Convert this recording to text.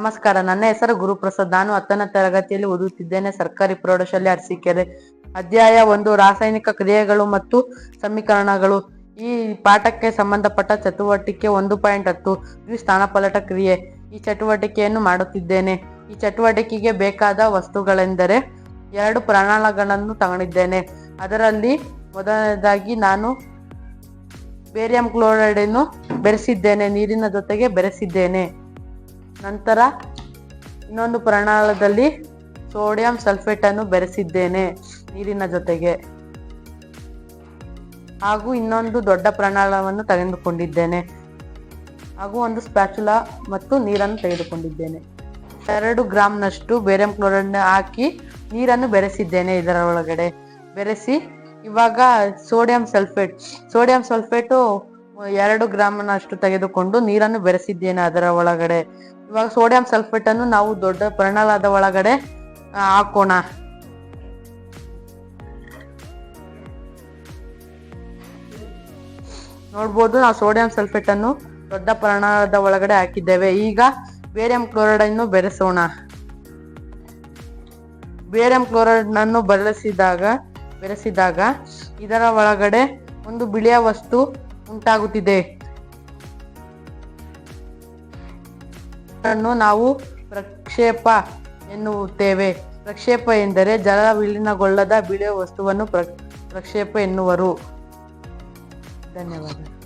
ನಮಸ್ಕಾರ. ನನ್ನ ಹೆಸರು ಗುರುಪ್ರಸಾದ್. ನಾನು ಹತ್ತನೇ ತರಗತಿಯಲ್ಲಿ ಓದುತ್ತಿದ್ದೇನೆ. ಸರ್ಕಾರಿ ಪ್ರೌಢಶಾಲೆ ಅರಸಿಕೆರೆ. ಅಧ್ಯಾಯ ಒಂದು, ರಾಸಾಯನಿಕ ಕ್ರಿಯೆಗಳು ಮತ್ತು ಸಮೀಕರಣಗಳು. ಈ ಪಾಠಕ್ಕೆ ಸಂಬಂಧಪಟ್ಟ ಚಟುವಟಿಕೆ ಒಂದು ಪಾಯಿಂಟ್ ಹತ್ತು. ದ್ವಿಸ್ಥಾನಪಲಟ ಕ್ರಿಯೆ. ಈ ಚಟುವಟಿಕೆಯನ್ನು ಮಾಡುತ್ತಿದ್ದೇನೆ. ಈ ಚಟುವಟಿಕೆಗೆ ಬೇಕಾದ ವಸ್ತುಗಳೆಂದರೆ ಎರಡು ಪ್ರಣಾಳಗಳನ್ನು ತಗೊಂಡಿದ್ದೇನೆ. ಅದರಲ್ಲಿ ಮೊದಲನೇದಾಗಿ ನಾನು ಬೇರಿಯಂ ಕ್ಲೋರೈಡನ್ನು ಬೆರೆಸಿದ್ದೇನೆ. ನೀರಿನ ಜೊತೆಗೆ ಬೆರೆಸಿದ್ದೇನೆ. ನಂತರ ಇನ್ನೊಂದು ಪ್ರಣಾಳದಲ್ಲಿ ಸೋಡಿಯಂ ಸಲ್ಫೇಟನ್ನು ಬೆರೆಸಿದ್ದೇನೆ ನೀರಿನ ಜೊತೆಗೆ. ಹಾಗೂ ಇನ್ನೊಂದು ದೊಡ್ಡ ಪ್ರಣಾಳವನ್ನು ತೆಗೆದುಕೊಂಡಿದ್ದೇನೆ. ಹಾಗೂ ಒಂದು ಸ್ಪ್ಯಾಚುಲಾ ಮತ್ತು ನೀರನ್ನು ತೆಗೆದುಕೊಂಡಿದ್ದೇನೆ. ಎರಡು ಗ್ರಾಮ್ನಷ್ಟು ಬೇರೆಂ ಕ್ಲೋರೈಡ್ ಹಾಕಿ ನೀರನ್ನು ಬೆರೆಸಿದ್ದೇನೆ ಇದರ ಒಳಗಡೆ ಬೆರೆಸಿ ಇವಾಗ ಸೋಡಿಯಂ ಸಲ್ಫೇಟ್, ಸೋಡಿಯಂ ಸಲ್ಫೇಟು ಎರಡು ಗ್ರಾಮನಷ್ಟು ತೆಗೆದುಕೊಂಡು ನೀರನ್ನು ಬೆರೆಸಿದ್ದೇನೆ ಅದರ ಒಳಗಡೆ. ಇವಾಗ ಸೋಡಿಯಂ ಸಲ್ಫೇಟ್ ಅನ್ನು ನಾವು ದೊಡ್ಡ ಪ್ರಣಾಳದ ಒಳಗಡೆ ಹಾಕೋಣ. ನೋಡ್ಬೋದು ನಾವು ಸೋಡಿಯಂ ಸಲ್ಫೇಟ್ ಅನ್ನು ದೊಡ್ಡ ಪ್ರಮಾಣದ ಒಳಗಡೆ ಹಾಕಿದ್ದೇವೆ. ಈಗ ಬೇರಿಯಂ ಕ್ಲೋರೈಡ್ ಅನ್ನು ಬೆರೆಸೋಣ. ಬೇರಿಯಂ ಕ್ಲೋರೈಡ್ ಅನ್ನು ಬೆರೆಸಿದಾಗ ಬೆರೆಸಿದಾಗ ಇದರ ಒಳಗಡೆ ಒಂದು ಬಿಳಿಯ ವಸ್ತು ಉಂಟಾಗುತ್ತಿದೆ ನಾವು ಪ್ರಕ್ಷೇಪ ಎನ್ನುತ್ತೇವೆ. ಪ್ರಕ್ಷೇಪ ಎಂದರೆ ಜಲ ವಿಲೀನಗೊಳ್ಳದ ಬಿಳಿಯ ವಸ್ತುವನ್ನು ಪ್ರ ಪ್ರಕ್ಷೇಪ ಎನ್ನುವರು. ಧನ್ಯವಾದ